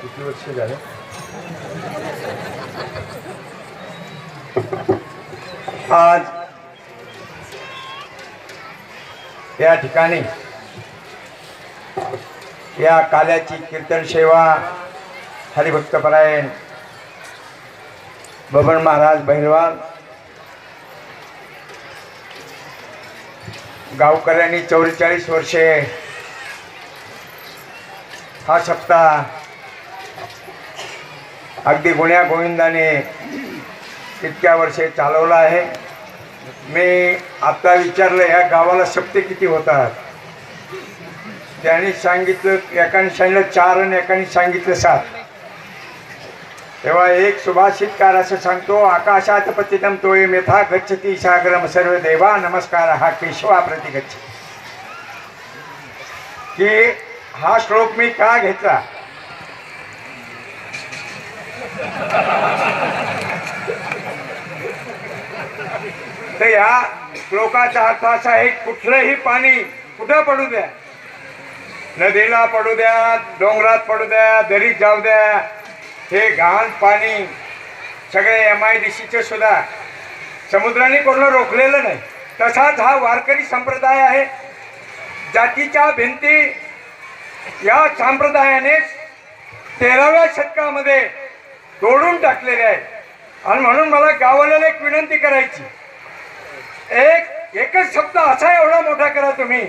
किती वर्ष झाले? आज या ठिकाणी या काल्याची कीर्तन सेवा हरिभक्तपरायण बबन महाराज बहिरवाल गावकऱ्यांनी चौवेचाळीस वर्षे हा सप्ताह अगदी गुण्या गोविंदाने इतक्या वर्षे चालवला आहे. मी आता विचारलं ह्या गावाला सप्ते किती होतात? त्यांनी सांगितलं एकाने सांगितलं चार आणि एकाने सांगितलं सात. तेव्हा एक सुभाषितकार असं सांगतो आकाशात पतितम तोय मेथा गच्छती सागरम सर्व देवा नमस्कार हा केशवा प्रति गच्छ की हा श्लोक मी का घेतला? तर या श्लोकाचा अर्थ असा आहे कुठलंही पाणी कुठं पडू द्या. नदीला पडू द्या डोंगरात पडू द्या दरीत जाऊ द्या. हे घाण पाणी सगळे एम आय डी सीचे सुद्धा. समुद्राने कोणाला रोखलेलं नाही. तसाच हा वारकरी संप्रदाय आहे. जातीच्या भिंती या संप्रदायाने तेराव्या शतकामध्ये तोडून टाकलेले आहे आणि म्हणून मला गावाला एक विनंती करायची. एक एकच शब्द असा एवढा मोठा करा तुम्ही.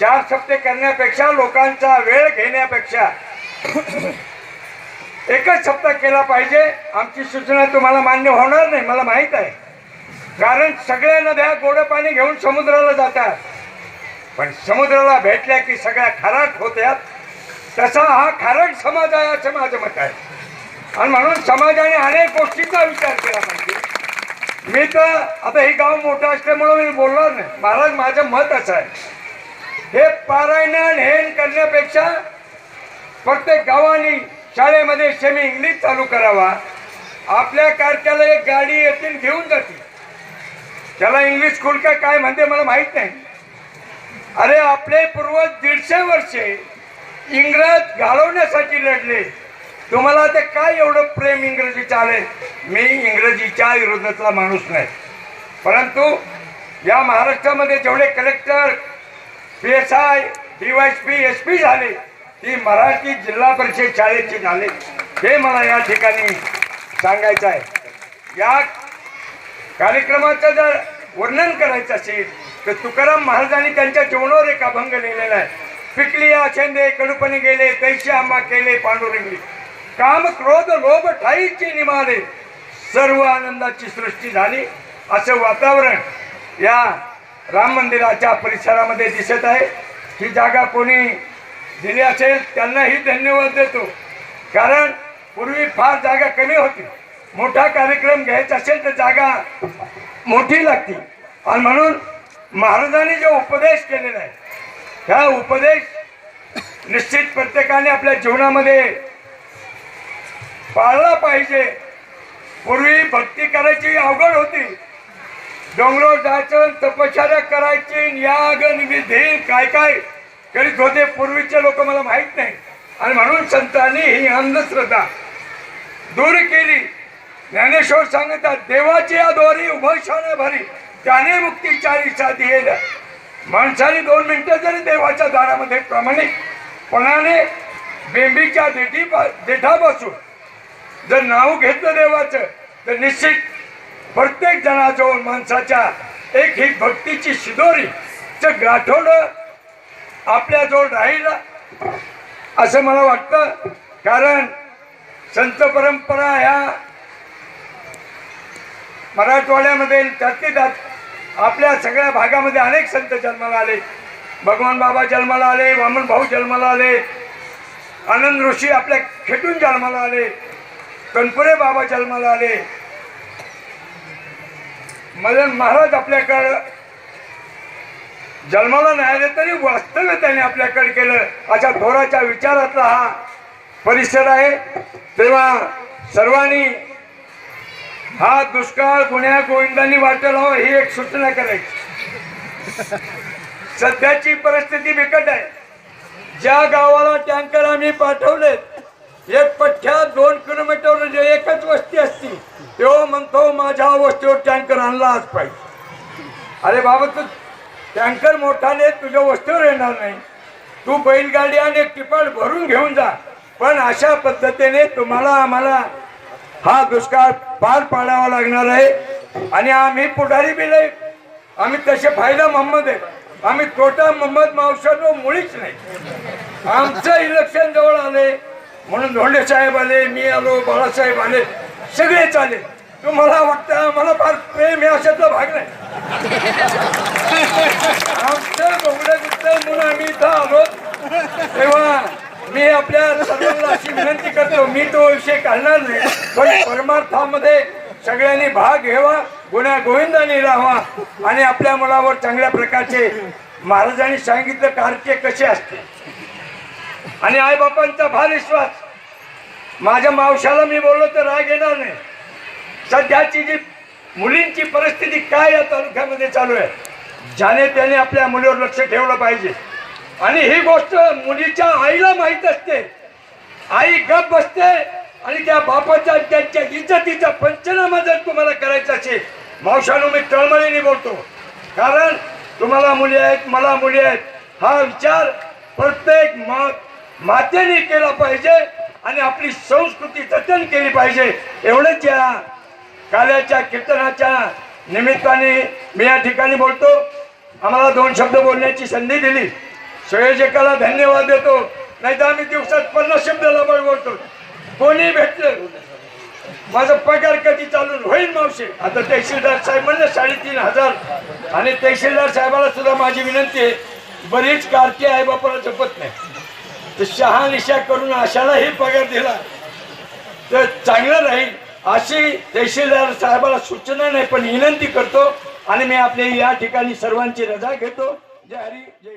चार शब्द करण्यापेक्षा लोकांचा वेळ घेण्यापेक्षा. एकच शब्द केला पाहिजे. आमची सूचना तुम्हाला मान्य होणार नाही मला माहीत आहे. कारण सगळ्या नद्या गोडं पाणी घेऊन समुद्राला जातात. पण समुद्राला भेटल्या की सगळ्या खाराट होत्यात तसा हा खारट समाज आहे असं माझं मत आहे. आणि म्हणून समाजाने अनेक गोष्टींचा विचार केला पाहिजे. मी तर आता हे गाव मोठं असल्यामुळं मी बोलणार नाही. महाराज माझं मत असं आहे. हे पारायण हेन करण्यापेक्षा प्रत्येक गावाने शाळेमध्ये सेमी इंग्लिश चालू करावा. आपल्या कारच्याला एक गाडी येतील घेऊन जातील. त्याला इंग्लिश स्कूल का काय म्हणते मला माहीत नाही. अरे आपले पूर्वज दीडशे वर्षे इंग्रज घालवण्यासाठी लढले. तुम्हाला ते काय एवढं प्रेम इंग्रजीचं आलंय मी इंग्रजीच्या विरोधातला माणूस नाही. परंतु या महाराष्ट्रामध्ये जेवढे collector P S I D Y P S P झाले ती मराठी जिल्हा परिषद शाळेची झाले. हे मला या ठिकाणी सांगायचं आहे. या कार्यक्रमाचं जर वर्णन करायचं असेल तर तुकाराम महाराजांनी त्यांच्या जीवनावर एक अभंग लिहिलेला आहे. पिकली आछेंदे कडूपणे गेले तैसे आंबा केले पांडुरंगी. काम क्रोध लोभ ठाईची निमाले सर्व आनंदाची सृष्टी झाली. असं वातावरण या राम मंदिराच्या परिसरामध्ये दिसत आहे. ही जागा कोणी दिली असेल त्यांनाही धन्यवाद देतो. कारण पूर्वी फार जागा कमी होती. मोठा कार्यक्रम घ्यायचा असेल तर जागा मोठी लागती. आणि म्हणून महाराजांनी जो उपदेश केलेला आहे ह्या उपदेश निश्चित प्रत्येकाने आपल्या जीवनामध्ये पाळला पाहिजे. पूर्वी भक्ती करायची अवघड होती. डोंगरावर जायचं तपश्चर्या करायची याग विधी काय काय करीत होते पूर्वीचे लोक मला माहीत नाही. आणि म्हणून संतांनी ही अंधश्रद्धा दूर केली. ज्ञानेश्वर सांगतात देवाची आदोरी उभयशाने भरी त्याने मुक्तीचारी साधी येईल माणसाने दोन मिनटं जरी देवाच्या दारामध्ये प्रामाणिकपणाने बेंबीच्या देठी देठापासून जर नाव घेतलं देवाचं तर निश्चित प्रत्येक जणाजवळ माणसाच्या एक ही भक्तीची शिदोरी गाठोड आपल्याजवळ राहील. असं मला वाटतं. कारण संत परंपरा ह्या मराठवाड्यामध्ये त्यातली त्यात आपल्या सगळ्या भागामध्ये अनेक संत जन्माला आले. भगवान बाबा जन्माला आले वामन भाऊ जन्माला आले. आनंद ऋषी आपल्या खेटून जन्माला आले. कणपुरे बाबा जन्माला आले. मदन महाराज आपल्याकडं जन्माला नाही आले तरी वास्तव्य त्याने आपल्याकडे केलं. अशा थोराच्या विचारातला हा परिसर आहे. तेव्हा सर्वांनी हा दुष्काळ गुन्ह्या गोविंदांनी वाटेल ही एक सूचना करायची. सध्याची परिस्थिती बिकट आहे. ज्या गावाला टँकर आम्ही पाठवलेत एक पठ्ठ्या दोन किलोमीटर जे एकच वस्ती असती. तो म्हणतो माझ्या वस्तीवर टँकर आणलाच पाहिजे. अरे बाबा तू टँकर मोठाने तुझ्या वस्तीवर येणार नाही. तू बैलगाडी आणि एक टिपाड भरून घेऊन जा. पण अशा पद्धतीने तुम्हाला आम्हाला हा दुष्काळ पार पाडावा लागणार आहे आणि आम्ही पुढारी बी नाही. आम्ही तसे फायदा मोहम्मद आहे. आम्ही तोटा मोहम्मद मावशानो मुळीच नाही. आमचं इलेक्शन जवळ आले म्हणून धोंडे साहेब आले मी आलो बाळासाहेब आले सगळेच आले तुम्हाला वाटतं मला फार प्रेम हे अशातला भाग नाही. आमच्या बोगडं गुप्त आम्ही इथं आलो. तेव्हा मी आपल्या सर्वांना अशी विनंती करतो मी तो विषय काढणार नाही. पण परमार्थामध्ये सगळ्यांनी भाग घ्यावा गुन्हा गोविंदाने राहावा आणि आपल्या मुलावर चांगल्या प्रकारचे महाराजांनी सांगितलं कार्य कसे असते आणि आईबापांचा फार विश्वास. माझ्या मावशाला मी बोललो तर राग येणार नाही. सध्याची जी मुलींची परिस्थिती काय या तालुक्यामध्ये चालू आहे ज्याने त्याने आपल्या मुलीवर लक्ष ठेवलं पाहिजे. आणि ही गोष्ट मुलीच्या आईला माहीत असते. आई गप बसते आणि त्या बापाच्या त्यांच्या इज्जतीचा पंचनामा जर तुम्हाला करायचा असेल मावशानो मी तळमळीने बोलतो. कारण तुम्हाला मुली आहेत मला मुली आहेत हा विचार प्रत्येक मा मातेने केला पाहिजे आणि आपली संस्कृती जतन केली पाहिजे. एवढंच या काल्याच्या कीर्तनाच्या निमित्ताने मी या ठिकाणी बोलतो. आम्हाला दोन शब्द बोलण्याची संधी दिली. संयोजकाला धन्यवाद देतो. नाही तर आम्ही दिवसात पन्नास शब्द लबड बोलतो कोणी भेटलं? माझा पगार कधी चालून होईल मावशी? आता तहसीलदार साहेब म्हणजे साडेतीन हजार. आणि तहसीलदार साहेबाला सुद्धा माझी विनंती आहे. बरीच कारकी आहे बापाला झपत नाही. तर शहानिशा करून अशालाही पगार दिला. तर चांगलं राहील अशी तहसीलदार साहेबाला सूचना नाही पण विनंती करतो आणि मी आपले या ठिकाणी सर्वांची रजा घेतो. जय हरी जय